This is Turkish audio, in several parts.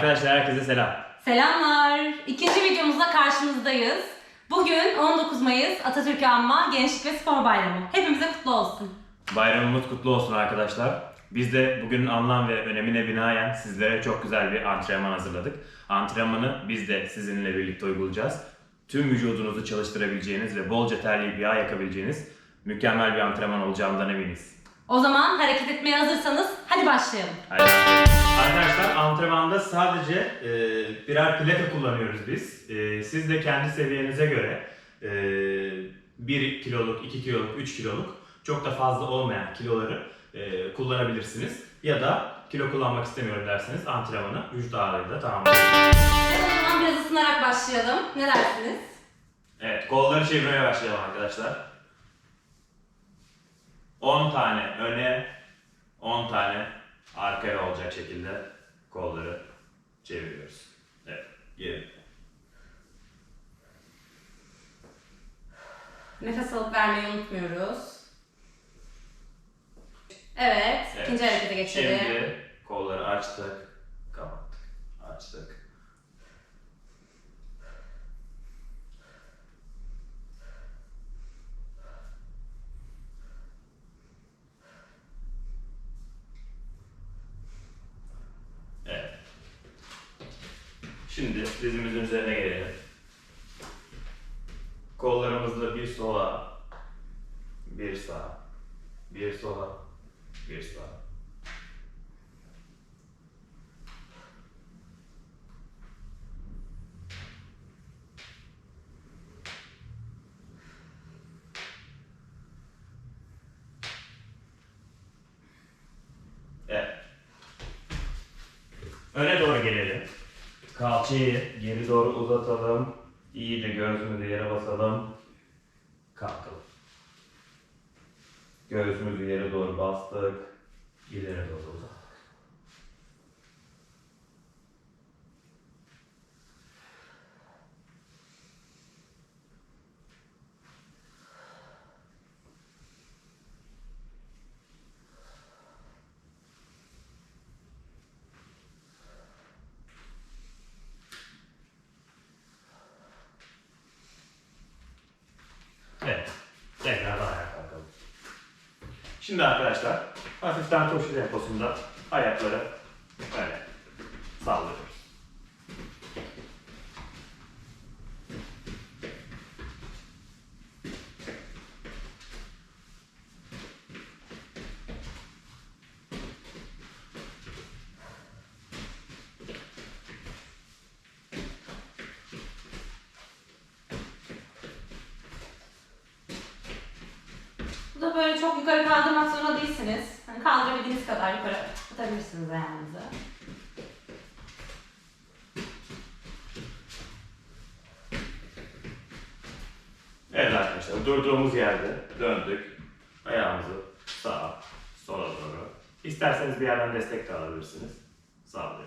Arkadaşlar herkese selam. Selamlar. İkinci videomuzda karşınızdayız. Bugün 19 Mayıs Atatürk Anma Gençlik ve Spor Bayramı. Hepimize kutlu olsun. Bayramımız kutlu olsun arkadaşlar. Biz de bugünün anlam ve önemine binaen sizlere çok güzel bir antrenman hazırladık. Antrenmanı biz de sizinle birlikte uygulayacağız. Tüm vücudunuzu çalıştırabileceğiniz ve bolca terleyip yağ yakabileceğiniz mükemmel bir antrenman olacağından eminiz. O zaman hareket etmeye hazırsanız hadi başlayalım. Hayır. Arkadaşlar antrenmanda sadece e, birer plaka kullanıyoruz biz. E, siz de kendi seviyenize göre e, 1 kiloluk, 2 kiloluk, 3 kiloluk çok da fazla olmayan kiloları e, kullanabilirsiniz. Ya da kilo kullanmak istemiyorum derseniz antrenmanı vücut ağırlığıyla tamamlayabilirsiniz. Evet, o zaman biraz ısınarak başlayalım. Ne dersiniz? Evet, kolları çevirmeye başlayalım arkadaşlar. 10 tane öne, 10 tane arkaya olacak şekilde kolları çeviriyoruz. Evet, geri. Nefes alıp vermeyi unutmuyoruz. Evet, Evet. ikinci harekete geçelim. Şimdi kolları açtık, kapattık, açtık. Evet. Şimdi dizimizin üzerine gelelim. Kollarımızla bir sola, bir sağa, bir sola, bir sağa. Evet. Öne doğru gelelim. Kalçayı geri doğru uzatalım. İyice göğsümüzü yere basalım. Kalkalım. Göğsümüzü yere doğru bastık. Evet. Tekrardan ayağa kalkalım. Şimdi arkadaşlar hafiften koşu temposunda ayakları böyle sallıyoruz. Bu da böyle çok yukarı kaldırmak zorunda değilsiniz. Hani kaldırabildiğiniz kadar yukarı atabilirsiniz ayağınızı. Evet arkadaşlar durduğumuz yerde döndük. Ayağımızı sağa, sola doğru. İsterseniz bir yerden alabilirsiniz. Sağlayalım.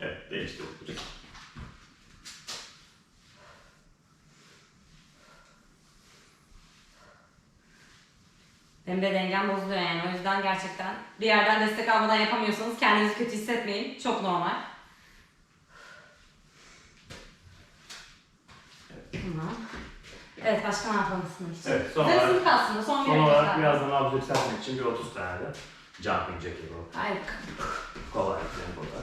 Evet değiştirdik. Benim de dengem bozuluyor yani. O yüzden gerçekten bir yerden destek almadan yapamıyorsanız kendinizi kötü hissetmeyin. Çok normal. Tamam. Evet başka ne yapalım ısınmak için? Evet, son olarak- ısındık aslında. Son bir Son olarak daha. birazdan nabzı yükseltmek için bir 30 tane de jumping jack yapalım. Harika. Kolay bir tempoda.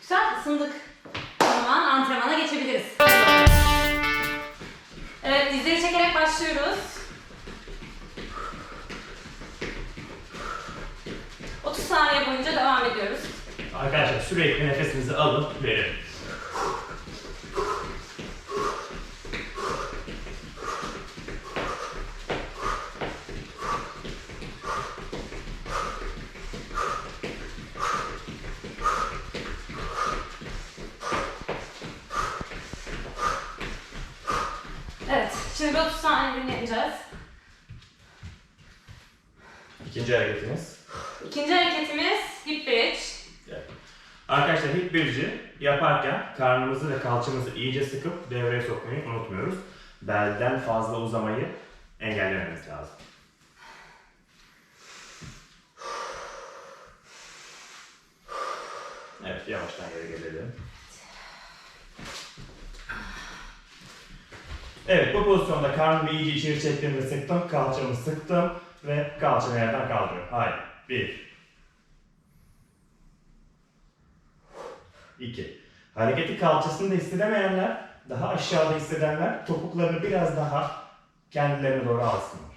Güzel ısındık. O zaman antrenmana geçebiliriz. Evet dizleri çekerek başlıyoruz. 30 saniye boyunca devam ediyoruz. Arkadaşlar sürekli nefesinizi alın, verin. Şimdi 30 saniye dinleneceğiz. İkinci hareketimiz. İkinci hareketimiz hip bridge. Evet. Arkadaşlar hip bridge'i yaparken karnımızı ve kalçamızı iyice sıkıp devreye sokmayı unutmuyoruz. Belden fazla uzamayı engellememiz lazım. Evet, yavaştan geri gelelim. Evet, bu pozisyonda karnımı iyice içeri çektim ve sıktım, kalçamı sıktım ve kalçamı yerden kaldırıyorum. Hayır, bir, 2. Hareketi kalçasında hissedemeyenler, daha aşağıda hissedenler topuklarını biraz daha kendilerine doğru alsınlar.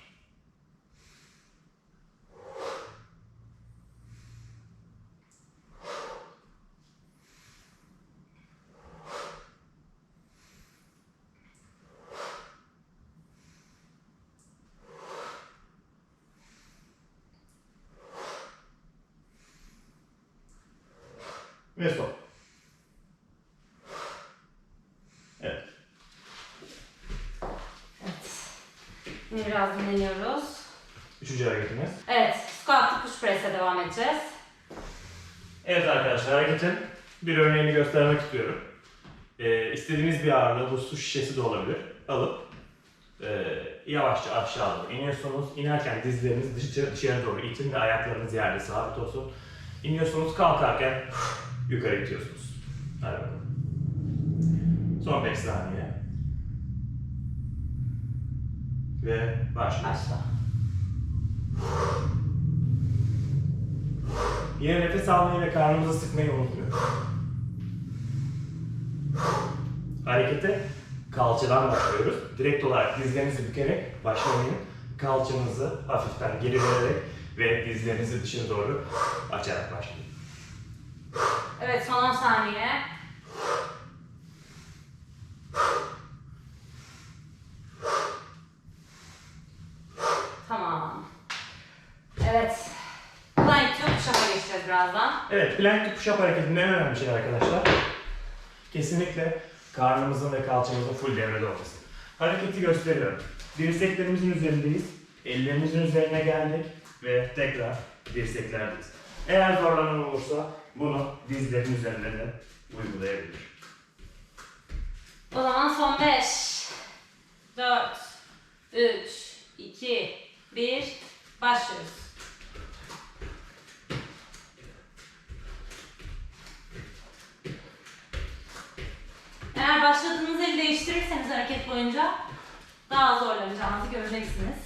Ve sol. Evet. Evet. Biraz dinleniyoruz. Üçüncü hareketimiz. Evet, squat push press'e devam edeceğiz. Evet arkadaşlar hareketin bir örneğini göstermek istiyorum. Ee, istediğiniz bir ağırlığı, bu su şişesi de olabilir, alıp e, yavaşça aşağı doğru iniyorsunuz. İnerken dizleriniz dışarı, dışarı doğru itin ve ayaklarınız yerde sabit olsun. İniyorsunuz, kalkarken yukarı itiyorsunuz. Hadi bakalım. Son 5 saniye. Ve başlıyoruz. Başla. Yine nefes almayı ve karnımızı sıkmayı unutmuyoruz. Harekete kalçadan başlıyoruz. Direkt olarak dizlerinizi bükerek başlamayın. Kalçanızı hafiften geri vererek ve dizlerinizi dışarı doğru açarak başlayın. Evet, son 10 saniye. Tamam. Evet. Plank push-up'a geçeceğiz birazdan. Evet, plank push-up hareketinin en önemli şey arkadaşlar. Kesinlikle karnımızın ve kalçamızın full devrede olması. Hareketi gösteriyorum. Dirseklerimizin üzerindeyiz. Ellerimizin üzerine geldik ve tekrar dirseklerdeyiz. Eğer zorlanan olursa bunu dizlerin üzerinde de uygulayabilir. O zaman son 5, 4, 3, 2, 1, başlıyoruz. Eğer başladığınız eli değiştirirseniz hareket boyunca daha zorlanacağınızı göreceksiniz.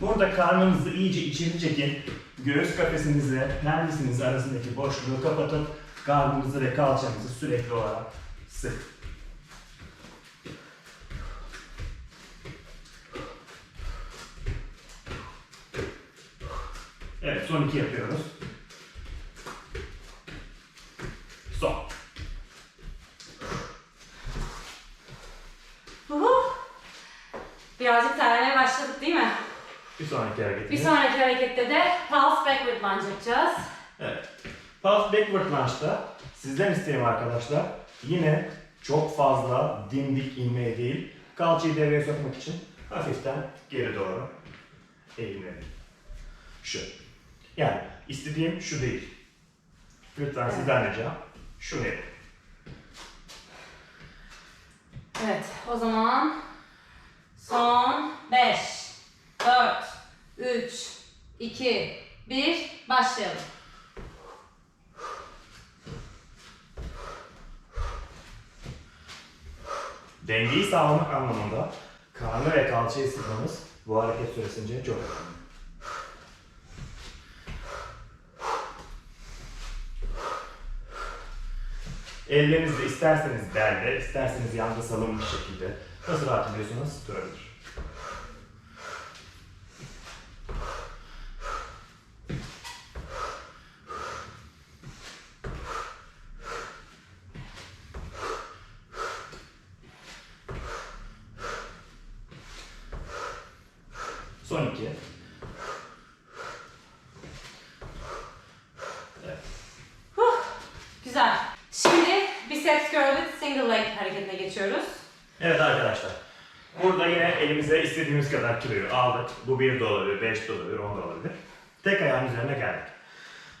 Burada karnınızı iyice içeri çekin. Göğüs kafesinizle pelvisiniz arasındaki boşluğu kapatın. Karnınızı ve kalçanızı sürekli olarak sık. Evet, son iki yapıyoruz. Son. Birazcık terlemeye başladık değil mi? Bir sonraki hareketimiz. Bir sonraki harekette de pulse backward lunge yapacağız. Evet. Pulse backward lunge'da sizden isteğim arkadaşlar yine çok fazla dimdik inmeye değil kalçayı devreye sokmak için hafiften geri doğru eğilmelim. Şu. Yani istediğim şu değil. Lütfen Evet. sizden ricam şunu yapın. Evet, o zaman son 5, 4, 3, 2, 1, başlayalım. Dengeyi sağlamak anlamında karnı ve kalçayı sıkmamız bu hareket süresince çok önemli. Ellerinizle isterseniz belde, isterseniz yanda salınmış şekilde nasıl rahat ediyorsanız durabilir. Son iki. Evet. Güzel. Şimdi biceps curl with single leg hareketine geçiyoruz. Evet arkadaşlar. Burada yine elimize istediğimiz kadar kiloyu aldık. Bu 1 de olabilir, 5 de olabilir, 10 da olabilir. Tek ayağın üzerine geldik.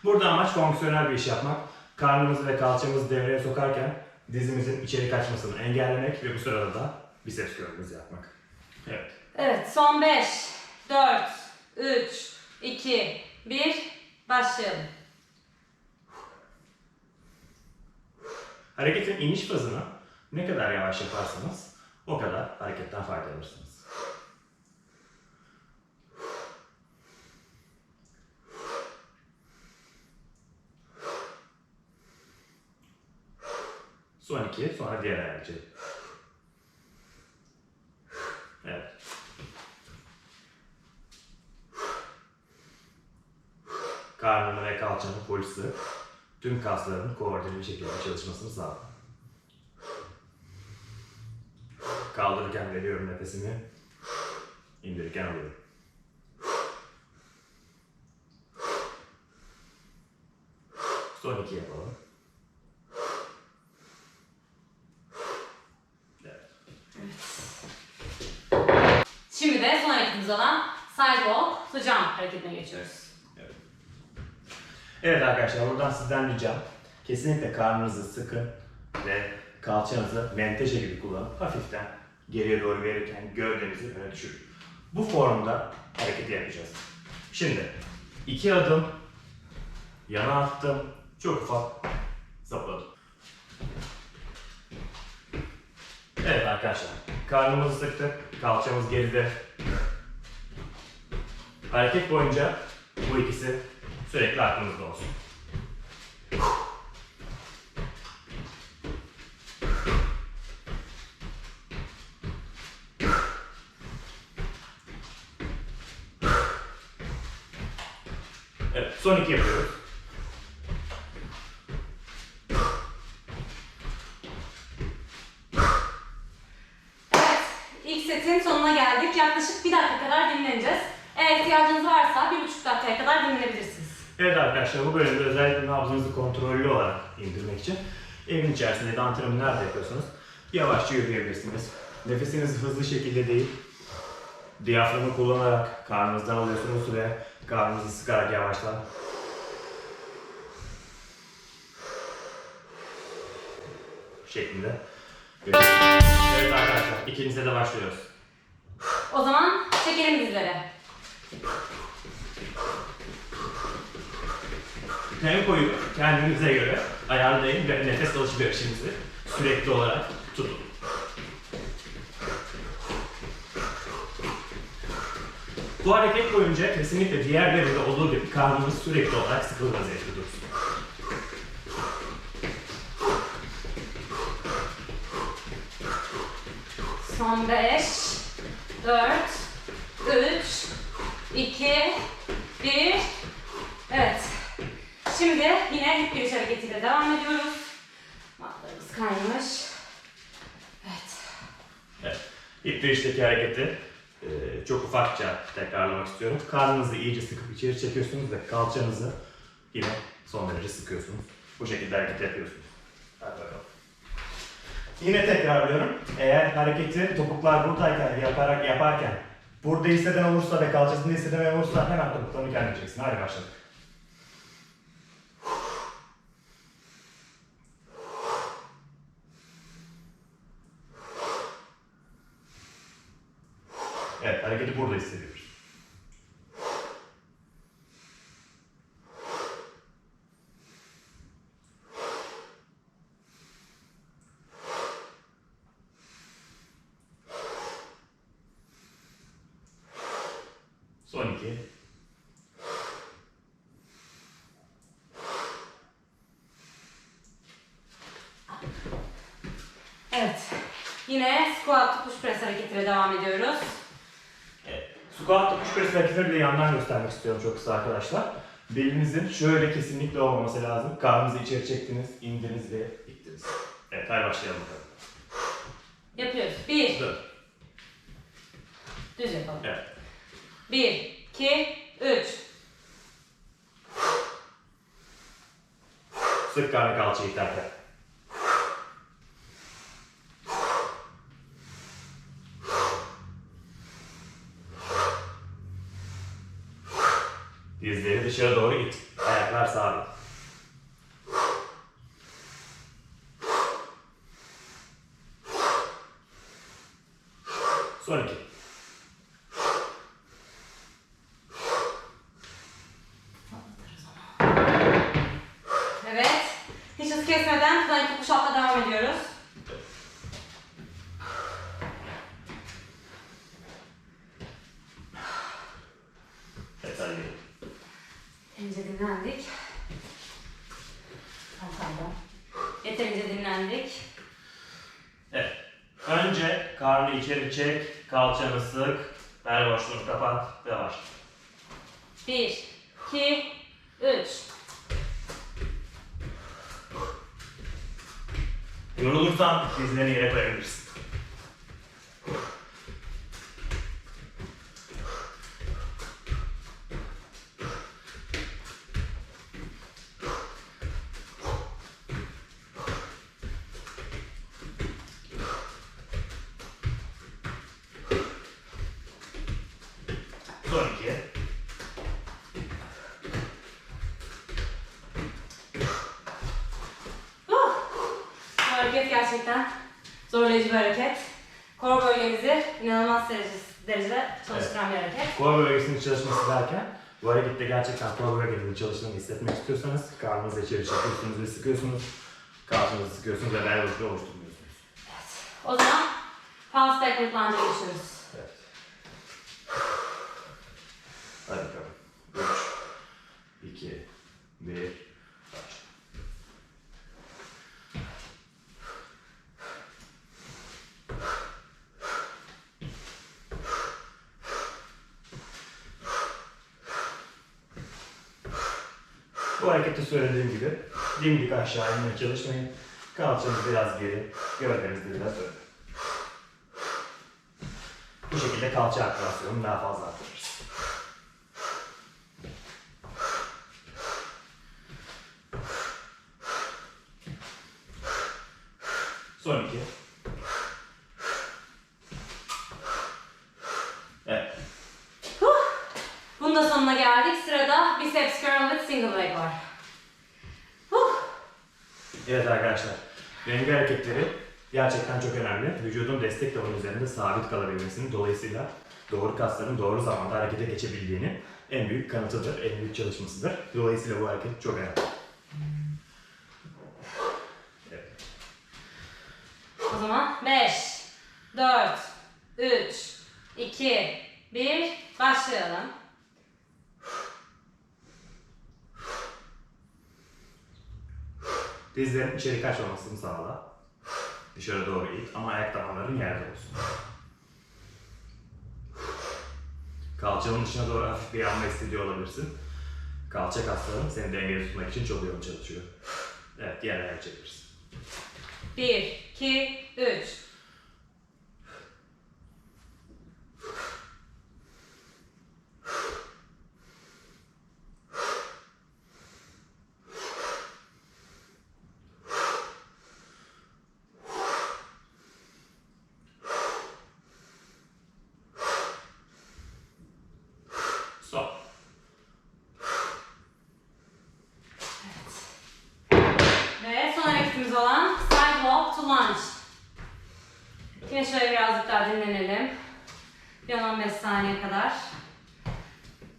Burada amaç fonksiyonel bir iş yapmak. Karnımızı ve kalçamızı devreye sokarken dizimizin içeri kaçmasını engellemek ve bu sırada da biceps curl'ümüzü yapmak. Evet. Evet son 5, 4, 3, 2, 1 başlayalım. Hareketin iniş fazını ne kadar yavaş yaparsanız o kadar hareketten faydalanırsınız. Ayağa geçelim. Evet. Karnını ve kalçanı full sık. Tüm kasların koordineli bir şekilde çalışmasını sağla. Kaldırırken veriyorum nefesimi. İndirirken alıyorum. Son iki yapalım. Evet. De son hareketimiz olan sidewalk to jump hareketine geçiyoruz. Evet arkadaşlar buradan sizden ricam kesinlikle karnınızı sıkın ve kalçanızı menteşe gibi kullanın. Hafiften geriye doğru verirken gövdenizi öne düşürün. Bu formda hareketi yapacağız. Şimdi iki adım yana attım. Çok ufak zıpladım. Evet arkadaşlar karnımızı sıktık. Kalçamız geride. Hareket boyunca bu ikisi sürekli aklınızda olsun. Evet, son iki yapıyoruz. Evet, ilk setin sonuna geldik. Yaklaşık bir dakika kadar dinleneceğiz. Eğer ihtiyacınız varsa bir buçuk dakikaya kadar dinlenebilirsiniz. Evet arkadaşlar bu bölümde özellikle nabzınızı kontrollü olarak indirmek için evin içerisinde ya da antrenmanı nerede yapıyorsanız yavaşça yürüyebilirsiniz. Nefesinizi hızlı şekilde değil, diyaframı kullanarak karnınızdan alıyorsunuz ve karnınızı sıkarak yavaştan şeklinde. Evet arkadaşlar ikincide de başlıyoruz. O zaman çekelim dizleri. Tempoyu kendinize göre ayarlayın ve nefes alışverişinizi sürekli olarak tutun. Bu hareket boyunca kesinlikle diğerlerinde olduğu gibi karnınız sürekli olarak sıkılı vaziyette dursun. Son 5, 4, 3, 2, 1. Evet. Şimdi yine hep bir hareketiyle devam ediyoruz. Matlarımız kaymış. Evet. Evet. İlk girişteki hareketi e, çok ufakça tekrarlamak istiyorum. Karnınızı iyice sıkıp içeri çekiyorsunuz ve kalçanızı yine son derece sıkıyorsunuz. Bu şekilde hareket yapıyorsunuz. Hadi bakalım. Yine tekrarlıyorum. Eğer hareketi topuklar buradayken yaparak yaparken burada hisseden olursa ve kalçasında hisseden olursa hemen topuklarını kendineceksin. Hadi başladık. Evet, hareketi burada hissediyoruz. Son iki. Evet. Yine squat push press hareketiyle devam ediyoruz. Evet. Squat tutuş press hareketleri bir de yandan göstermek istiyorum çok kısa arkadaşlar. Belinizin şöyle kesinlikle olmaması lazım. Karnınızı içeri çektiniz, indiniz ve ittiniz. Evet, hadi başlayalım bakalım. Yapıyoruz. 1, Dur. düz yapalım. Evet. 1, 2, 3. Sık karnı kalçayı iterken. Son iki. Evet. Hiç hız kesmeden plank push up'la devam ediyoruz. Evet hadi gidelim. Yeterince dinlendik. Tamam, Pardon. Yeterince dinlendik. Evet. Önce karnı içeri çek, kalçanı sık, bel boşluğunu kapat ve başla. Bir, iki, üç. Yorulursan dizlerini yere koyabilirsin. Son iki. Huh! Bu hareket gerçekten zorlayıcı bir hareket. Kor bölgemizi inanılmaz derece- derecede çalıştıran bir hareket. Kor bölgesinin çalışması derken bu harekette gerçekten kor bölgesinin çalıştığını hissetmek istiyorsanız karnınızı içeri çekiyorsunuz ve sıkıyorsunuz. Kalçanızı sıkıyorsunuz ve bel boşluğu oluşturmuyorsunuz. O zaman pulse backward lunge'a geçiyoruz. Evet. Hadi bakalım. 3, 2, 1, başla. Bu harekette söylediğim gibi dimdik aşağı inmeye çalışmayın. Kalçanız biraz geri, gövdeniz de biraz öne. Bu şekilde kalça aktivasyonunu daha fazla arttırırız. Son iki. Evet. Bunun da sonuna geldik. Sırada biceps curl with single leg var. Evet arkadaşlar. Denge hareketleri gerçekten çok önemli. Vücudun destek tabanı üzerinde sabit kalabilmesini dolayısıyla doğru kasların doğru zamanda harekete geçebildiğini en büyük kanıtıdır, en büyük çalışmasıdır. Dolayısıyla bu hareket çok önemli. Evet. O zaman 5, 4, 3, 2, 1, başlayalım. Dizlerin içeri kaçmamasını sağla. Dışarı doğru it ama ayak tabanların yerde olsun. Kalçanın dışına doğru hafif bir yanma hissediyor olabilirsin. Kalça kasların seni dengede tutmak için çok yoğun çalışıyor. Evet, diğer ayağı çeviririz. 1, 2, 3. Stop. Ve son hareketimiz olan side walk to lunge. Yine şöyle birazcık daha dinlenelim. Bir 15 saniye kadar.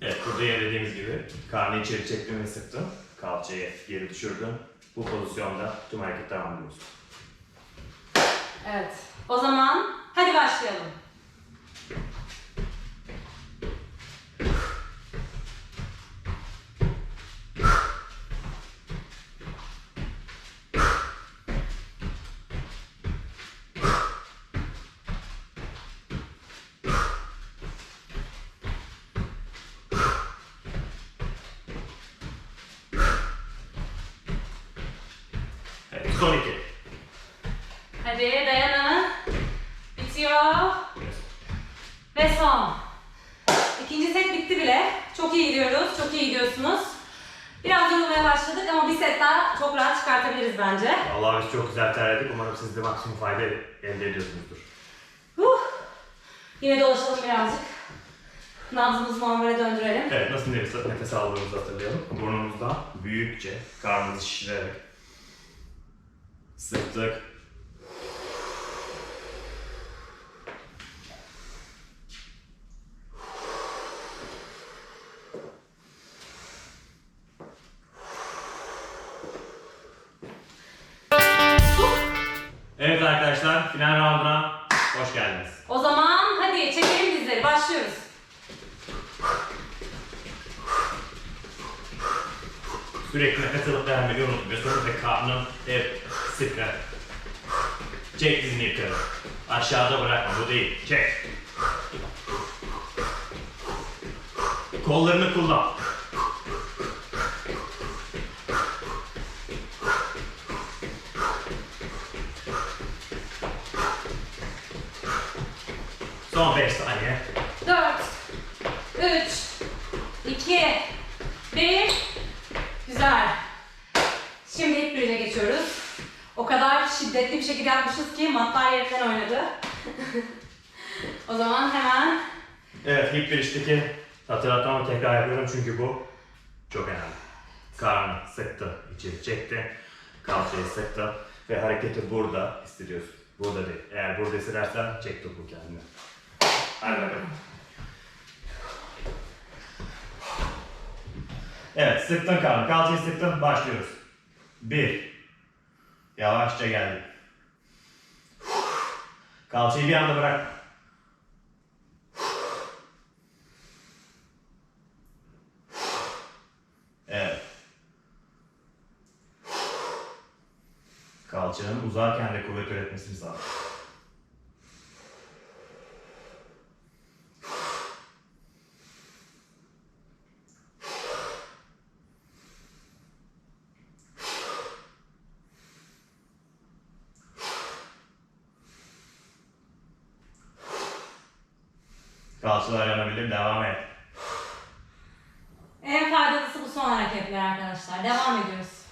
Evet, burada yine dediğimiz gibi karnı içeri çektim ve sıktım. Kalçayı geri düşürdüm. Bu pozisyonda tüm hareket devam 112. Hadi dayanın. Bitiyor. Ve son. İkinci set bitti bile. Çok iyi gidiyoruz. Çok iyi gidiyorsunuz. Biraz yorulmaya başladık ama bir set daha çok rahat çıkartabiliriz bence. Vallahi biz çok güzel terledik. Umarım siz de maksimum fayda elde ediyorsunuzdur. Huh. Yine dolaşalım birazcık. Nabzımızı normale döndürelim. Evet, nasıl nefes, nefes aldığımızı hatırlayalım. Burnumuzdan büyükçe karnımızı şişirerek sıktık. Evet arkadaşlar final Güzel. Şimdi ilk birine geçiyoruz. O kadar şiddetli bir şekilde yapmışız ki matlar yerinden oynadı. o zaman hemen Evet, bir işteki hatırlatmamı tekrar yapıyorum çünkü bu çok önemli. Karnı sıktı, içeri çekti, kalçayı sıktı ve hareketi burada hissediyorsun. Burada değil. Eğer burada hissedersen çek topu kendine. Hadi bakalım. Evet, sıktın karnı, kalçayı sıktın, başlıyoruz. Bir. Yavaşça geldi. Kalçayı bir anda bırak. Evet. Kalçanın uzarken de kuvvet üretmesini sağlar. Kalçalar yanabilir, devam et. en faydalısı bu son hareketler arkadaşlar. Devam ediyoruz.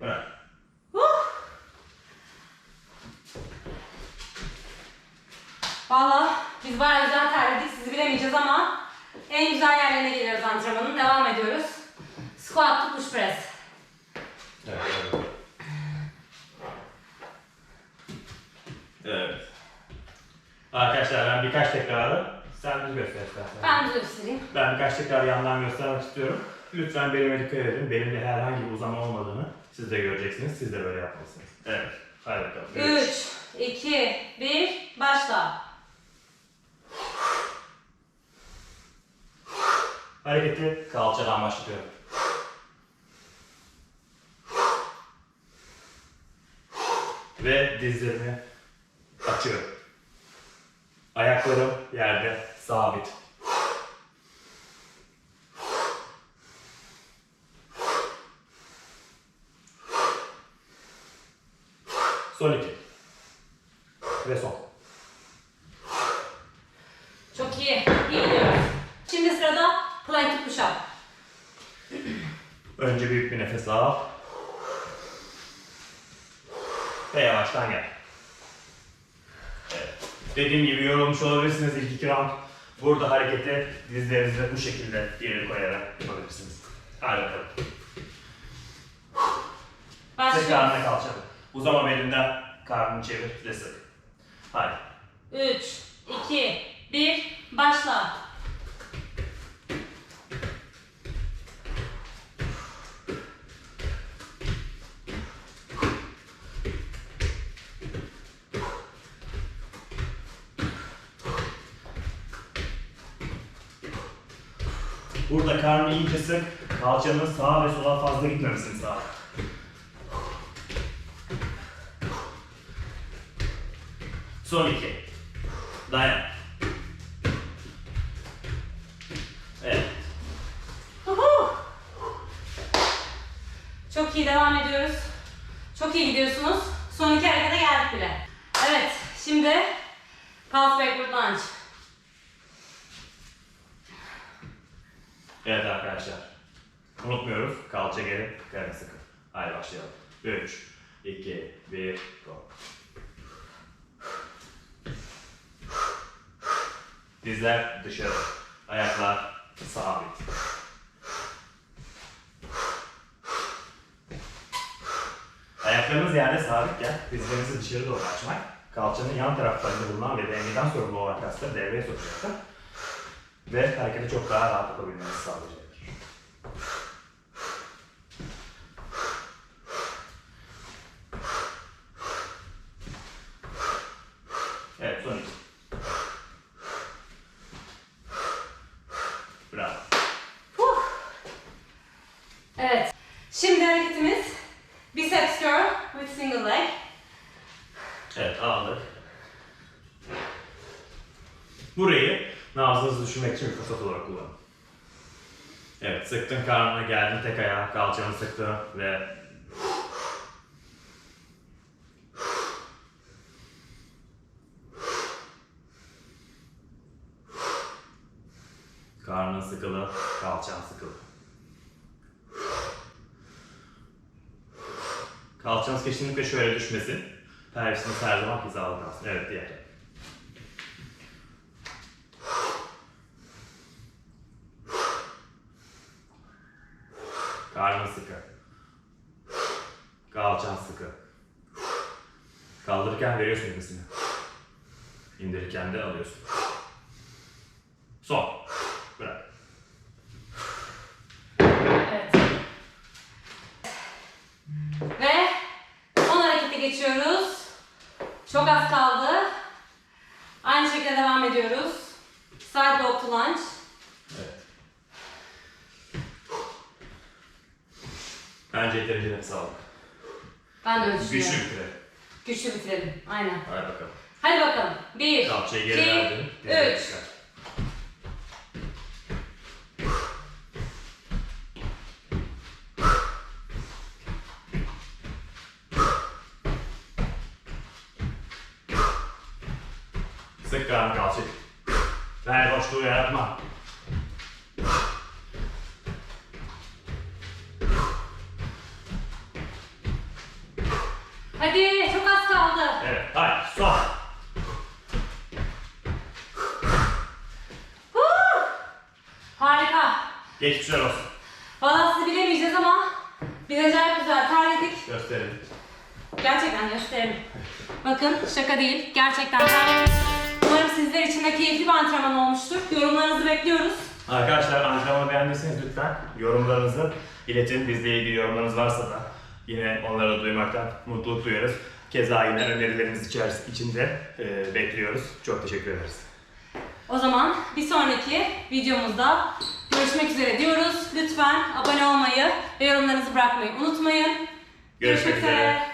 Bırak. Huh! Valla biz bayağı güzel terledik. Sizi bilemeyeceğiz ama en güzel yerlerine geliyoruz antrenmanın. Devam ediyoruz. Squat to push press. Evet, evet. Evet. Arkadaşlar ben birkaç tekrarı göster istersen. Ben de göstereyim. Ben birkaç tekrar yandan göstermek istiyorum. Lütfen belime dikkat edin. Belimde herhangi bir uzama olmadığını siz de göreceksiniz. Siz de böyle yapmalısınız. Evet. Hadi bakalım. 3, 2, 1, başla. Hareketi kalçadan başlıyorum. Ve dizlerimi açıyorum. Ayaklarım yerde sabit. Son iki. Ve son. Çok iyi. İyi gidiyoruz. Şimdi sırada plank to push up. Önce büyük bir nefes al. Ve yavaştan gel. Evet. Dediğim gibi yorulmuş olabilirsiniz ilk iki round. Burada hareketi dizlerinizi bu şekilde geri koyarak yapabilirsiniz. Hadi bakalım. Başlıyoruz. karnına kalçanı. Uzama belinden karnını çevir ve sık. Hadi. 3, 2, 1, başla. Burada karnını iyice sık. Kalçanın sağa ve sola fazla gitmemesini sağla. Son iki. Dayan. Evet. Çok iyi devam ediyoruz. Çok iyi gidiyorsunuz. Son iki harekete geldik bile. Evet, şimdi pulse backward lunge. Evet arkadaşlar. Unutmuyoruz. Kalça geri, karın sıkı. Hadi başlayalım. 3, 2, 1, go. Dizler dışarı. Ayaklar sabit. Ayaklarınız yerde sabitken dizlerinizi dışarı doğru açmak, kalçanın yan taraflarında bulunan ve dengeden sorumlu olan kasları devreye sokacaktır ve hareketi çok daha rahat yapabilmenizi sağlayacaktır. Evet, son iki. Bravo. Evet, şimdi hareketimiz biceps curl with single leg. Düşürmek için bir fırsat olarak kullanın. Evet sıktın karnına geldin tek ayağa kalçanı sıktın ve Karnın sıkılı, kalçan sıkılı. Kalçanız kesinlikle şöyle düşmesin. Pelvisiniz her zaman hizalı kalsın. Evet diğer. Karnın sıkı. Kalçan sıkı. Kaldırırken veriyorsun nefesini. İndirirken de alıyorsun. Son. Bırak. Evet. Ve son harekete geçiyoruz. Çok az kaldı. Aynı şekilde devam ediyoruz. Side lock to lunge. Evet. Bence yeterince nefes aldık. Ben de öyle Güçlü düşünüyorum. bitirelim. Güçlü bitirelim. Aynen. Hadi bakalım. Hadi bakalım. Bir, Kalçayı geri verdin. Geri üç. çıkar. Sık karnı kalçayı. Ver boşluğu yaratma. Hadi çok az kaldı. Evet, hayır, son. Huu! Harika. Geçmişler olsun. Valla sizi bilemeyeceğiz ama biz acayip güzel terledik. Gösterelim. Gerçekten gösterelim. Bakın şaka değil. Gerçekten terledik. Umarım sizler için de keyifli bir antrenman olmuştur. Yorumlarınızı bekliyoruz. Arkadaşlar antrenmanı beğendiyseniz lütfen yorumlarınızı iletin. Bizle ilgili yorumlarınız varsa da yine onları duymaktan mutluluk duyarız. Keza yine önerilerimiz içeris- içinde e, bekliyoruz. Çok teşekkür ederiz. O zaman bir sonraki videomuzda görüşmek üzere diyoruz. Lütfen abone olmayı ve yorumlarınızı bırakmayı unutmayın. Görüşmek üzere.